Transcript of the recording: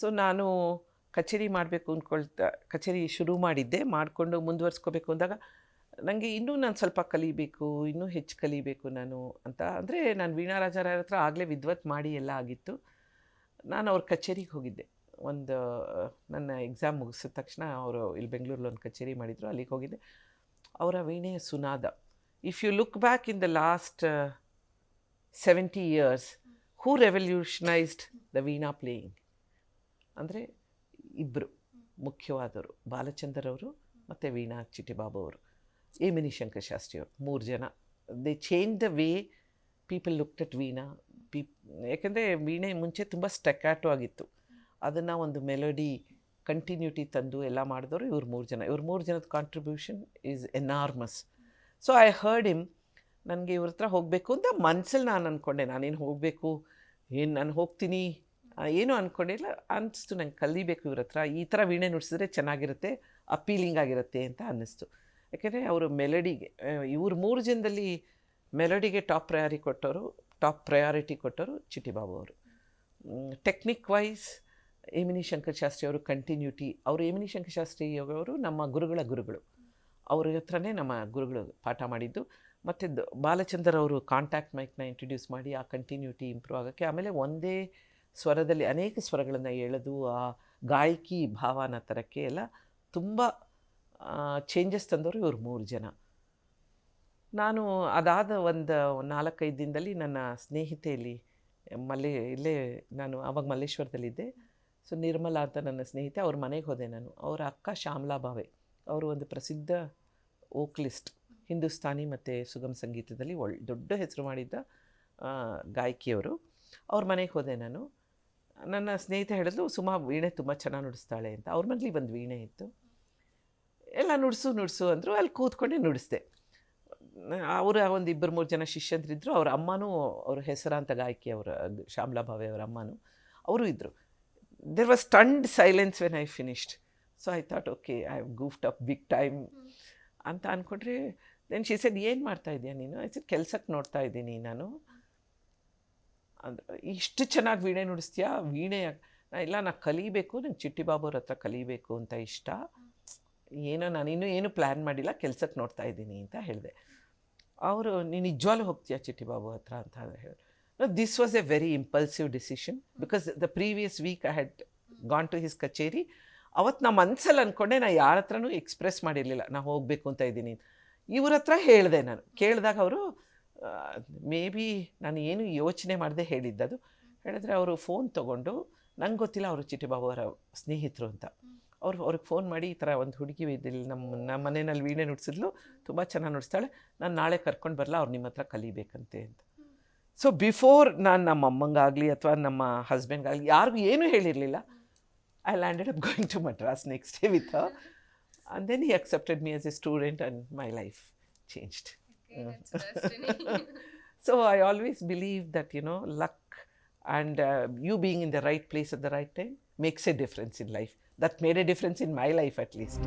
So ನಾನು ಕಚೇರಿ ಮಾಡಬೇಕು ಅಂದ್ಕೊಳ್ತಾ, ಕಚೇರಿ ಶುರು ಮಾಡಿದ್ದೆ, ಮಾಡಿಕೊಂಡು ಮುಂದುವರಿಸ್ಕೋಬೇಕು ಅಂದಾಗ ನನಗೆ ಇನ್ನೂ ನಾನು ಸ್ವಲ್ಪ ಕಲಿಬೇಕು, ಇನ್ನೂ ಹೆಚ್ಚು ಕಲಿಬೇಕು ನಾನು ಅಂತ. ಅಂದರೆ ನಾನು ವೀಣಾ ರಾಜಾರಾಯರ ಹತ್ರ ಆಗಲೇ ವಿದ್ವತ್ ಮಾಡಿ ಎಲ್ಲ ಆಗಿತ್ತು. ನಾನು ಅವ್ರ ಕಚೇರಿಗೆ ಹೋಗಿದ್ದೆ. ಒಂದು, ನನ್ನ ಎಕ್ಸಾಮ್ ಮುಗಿಸಿದ ತಕ್ಷಣ ಅವರು ಇಲ್ಲಿ ಬೆಂಗಳೂರಲ್ಲಿ ಒಂದು ಕಚೇರಿ ಮಾಡಿದರು, ಅಲ್ಲಿಗೆ ಹೋಗಿದ್ದೆ. ಅವರ ವೀಣೆಯ Sunada. If you look back in the last seventy years who revolutionised the veena playing ಅಂದರೆ ಇಬ್ಬರು ಮುಖ್ಯವಾದವರು. ಬಾಲಚಂದರ್ ಅವರು ಮತ್ತು ವೀಣಾ ಚಿಟ್ಟಿಬಾಬು ಅವರು. ಏಮಿನಿ ಶಂಕರ್ ಶಾಸ್ತ್ರಿ ಅವರು ಮೂರು ಜನ. They change the way people look at veena. ಪೀಪ್ ಯಾಕೆಂದರೆ ವೀಣೆ ಮುಂಚೆ ತುಂಬ ಸ್ಟೆಕ್ಯಾಟೋ ಆಗಿತ್ತು. ಅದನ್ನು ಒಂದು ಮೆಲೋಡಿ ಕಂಟಿನ್ಯೂಟಿ ತಂದು ಎಲ್ಲ ಮಾಡಿದವರು ಇವ್ರು ಮೂರು ಜನ. ಇವ್ರ ಮೂರು ಜನದ contribution is enormous so I heard him ನನಗೆ ಇವ್ರ ಹತ್ರ ಹೋಗಬೇಕು ಅಂತ ಮನಸ್ಸಲ್ಲಿ ನಾನು ಅಂದ್ಕೊಂಡೆ ನಾನೇನು ಹೋಗಬೇಕು? ಏನು ನಾನು ಹೋಗ್ತೀನಿ? ಏನೂ ಅಂದ್ಕೊಂಡಿಲ್ಲ ಅನ್ನಿಸ್ತು ನಂಗೆ ಕಲಿಬೇಕು ಇವ್ರ ಹತ್ರ. ಈ ಥರ ವೀಣೆ ನುಡಿಸಿದ್ರೆ ಚೆನ್ನಾಗಿರುತ್ತೆ, ಅಪೀಲಿಂಗ್ ಆಗಿರುತ್ತೆ ಅಂತ ಅನ್ನಿಸ್ತು. ಯಾಕೆಂದರೆ ಅವರು ಮೆಲಡಿಗೆ ಇವ್ರ ಮೂರು ಜನದಲ್ಲಿ ಮೆಲಡಿಗೆ ಟಾಪ್ ಪ್ರಯಾರಿ ಕೊಟ್ಟವರು, ಟಾಪ್ ಪ್ರಯಾರಿಟಿ ಕೊಟ್ಟವರು ಚಿಟ್ಟಿಬಾಬು ಅವರು. ಟೆಕ್ನಿಕ್ ವೈಸ್ ಏಮಿನಿ ಶಂಕರ್ ಶಾಸ್ತ್ರಿ ಅವರು ಕಂಟಿನ್ಯೂಟಿ. ಅವರು ಏಮಿನಿ ಶಂಕರ್ ಶಾಸ್ತ್ರಿ ಅವರು ನಮ್ಮ ಗುರುಗಳ ಗುರುಗಳು. ಅವ್ರ ಹತ್ರನೇ ನಮ್ಮ ಗುರುಗಳು ಪಾಠ ಮಾಡಿದ್ದು. ಮತ್ತು ಬಾಲಚಂದರ್ ಅವರು ಕಾಂಟ್ಯಾಕ್ಟ್ ಮೈಕ್ನ ಇಂಟ್ರೊಡ್ಯೂಸ್ ಮಾಡಿ ಆ ಕಂಟಿನ್ಯೂಟಿ ಇಂಪ್ರೂವ್ ಆಗೋಕ್ಕೆ ಆಮೇಲೆ ಒಂದೇ ಸ್ವರದಲ್ಲಿ ಅನೇಕ ಸ್ವರಗಳನ್ನು ಎಳೆದು ಆ ಗಾಯಕಿ ಭಾವನ ತರಕ್ಕೆ ಎಲ್ಲ ತುಂಬ ಚೇಂಜಸ್ ತಂದವರು ಇವರು ಮೂರು ಜನ. ನಾನು ಅದಾದ ಒಂದು ನಾಲ್ಕೈದು ದಿನದಲ್ಲಿ ನನ್ನ ಸ್ನೇಹಿತೆಯಲ್ಲಿ, ಮಲ್ಲೆ, ಇಲ್ಲೇ ನಾನು ಆವಾಗ ಮಲ್ಲೇಶ್ವರದಲ್ಲಿದ್ದೆ. ಸೊ, ನಿರ್ಮಲಾ ಅಂತ ನನ್ನ ಸ್ನೇಹಿತೆ, ಅವ್ರ ಮನೆಗೆ ಹೋದೆ ನಾನು. ಅವರ ಅಕ್ಕ ಶ್ಯಾಮಲಾ ಭಾವೆ. ಅವರು ಒಂದು ಪ್ರಸಿದ್ಧ ಓಕ್ಲಿಸ್ಟ್ ಹಿಂದೂಸ್ತಾನಿ ಮತ್ತು ಸುಗಮ ಸಂಗೀತದಲ್ಲಿ ಒಳ್ಳೆ ದೊಡ್ಡ ಹೆಸರು ಮಾಡಿದ್ದ ಗಾಯಕಿಯವರು. ಅವ್ರ ಮನೆಗೆ ಹೋದೆ ನಾನು. ನನ್ನ ಸ್ನೇಹಿತೆ ಹೇಳಿದ್ಲು, ಸುಮಾ ವೀಣೆ ತುಂಬ ಚೆನ್ನಾಗಿ ನುಡಿಸ್ತಾಳೆ ಅಂತ. ಅವ್ರ ಮನೇಲಿ ಒಂದು ವೀಣೆ ಇತ್ತು. ಎಲ್ಲ ನುಡಿಸು ನುಡಿಸು, ಅಂದರು. ಅಲ್ಲಿ ಕೂತ್ಕೊಂಡೆ ನುಡಿಸ್ದೆ. ಅವರ ಒಂದು ಇಬ್ಬರು, ಮೂರು ಜನ ಶಿಷ್ಯಂದ್ರಿದ್ದರು ಅವ್ರ ಅಮ್ಮನೂ ಅವ್ರ ಹೆಸರಾಂತ ಗಾಯಕಿ ಅವರ, ಶ್ಯಾಮಲಾ ಭಾವೆ ಅವರ ಅಮ್ಮನೂ, ಅವರು ಇದ್ದರು there was stunned silence when I finished so I thought okay I have goofed up big time ಅಂತ ಅಂದ್ಕೊಂಡ್ರೆ ದೆನ್ ಶಿ ಸೆಡ್ ಏನು ಮಾಡ್ತಾ ಇದೆಯಾ ನೀನು? ಐ ಸೆಡ್ ಕೆಲ್ಸಕ್ಕೆ ನೋಡ್ತಾ ಇದ್ದೀನಿ ನಾನು. ಅಂದ್ರೆ ಇಷ್ಟು ಚೆನ್ನಾಗಿ ವೀಣೆ ನುಡಿಸ್ತೀಯಾ? ವೀಣೆ ನಾ ಇಲ್ಲ ನಾನು ಕಲಿಬೇಕು, ನಂಗೆ ಚಿಟ್ಟಿ ಬಾಬುರ ಹತ್ರ ಕಲಿಬೇಕು ಅಂತ ಇಷ್ಟ. ಏನೋ ನಾನು ಇನ್ನೂ ಏನು ಪ್ಲ್ಯಾನ್ ಮಾಡಿಲ್ಲ ಕೆಲ್ಸಕ್ಕೆ ನೋಡ್ತಾ ಇದ್ದೀನಿ ಅಂತ ಹೇಳಿದೆ. ಅವರು ನೀನು ನಿಜವಾಗ್ಲೂ ಹೋಗ್ತೀಯಾ ಚಿಟ್ಟಿ ಬಾಬು ಹತ್ರ ಅಂತ ಹೇಳಿದ್ರು this was a very impulsive decision because the previous week I had gone to his kacheri. ಅವತ್ತು ನಮ್ಮ ಮನ್ಸಲ್ಲಿ ಅಂದ್ಕೊಂಡೆ ನಾ ಯಾರ ಹತ್ರನೂ ಎಕ್ಸ್ಪ್ರೆಸ್ ಮಾಡಿರಲಿಲ್ಲ. ನಾನು ಹೋಗಬೇಕು ಅಂತ ಇದ್ದೀನಿ ಇವ್ರ ಹತ್ರ ಹೇಳಿದೆ ನಾನು. ಕೇಳಿದಾಗ ಅವರು ಮೇ ಬಿ ನಾನು ಏನು ಯೋಚನೆ ಮಾಡದೆ ಹೇಳಿದ್ದದು. ಹೇಳಿದ್ರೆ ಅವರು ಫೋನ್ ತೊಗೊಂಡು, ನಂಗೆ ಗೊತ್ತಿಲ್ಲ ಅವರು ಚಿಟ್ಟಿಬಾಬು ಅವರ ಸ್ನೇಹಿತರು ಅಂತ. ಅವರು ಅವ್ರಿಗೆ ಫೋನ್ ಮಾಡಿ ಈ ಥರ ಒಂದು ಹುಡುಗಿ ಇದ್ದಿಲ್ಲ ನಮ್ಮ ನಮ್ಮ ಮನೆಯಲ್ಲಿ ವೀಣೆ ನುಡಿಸಿದ್ಲು, ತುಂಬ ಚೆನ್ನಾಗಿ ನುಡಿಸ್ತಾಳೆ. ನಾನು ನಾಳೆ ಕರ್ಕೊಂಡು ಬರಲ್ಲ ಅವ್ರು ನಿಮ್ಮ ಹತ್ರ ಕಲಿಬೇಕಂತೆ ಅಂತ. ಸೊ ಬಿಫೋರ್ ನಾನು ನಮ್ಮ ಅಮ್ಮಂಗಾಗಲಿ ಅಥವಾ ನಮ್ಮ ಹಸ್ಬೆಂಡ್ಗಾಗಲಿ ಯಾರಿಗೂ ಏನೂ ಹೇಳಿರಲಿಲ್ಲ. I landed up going to Madras next day with and then he accepted me as a student and my life changed. So i always believe that you know luck and uh, you being in the right place at the right time makes a difference in life. That made a difference in my life at least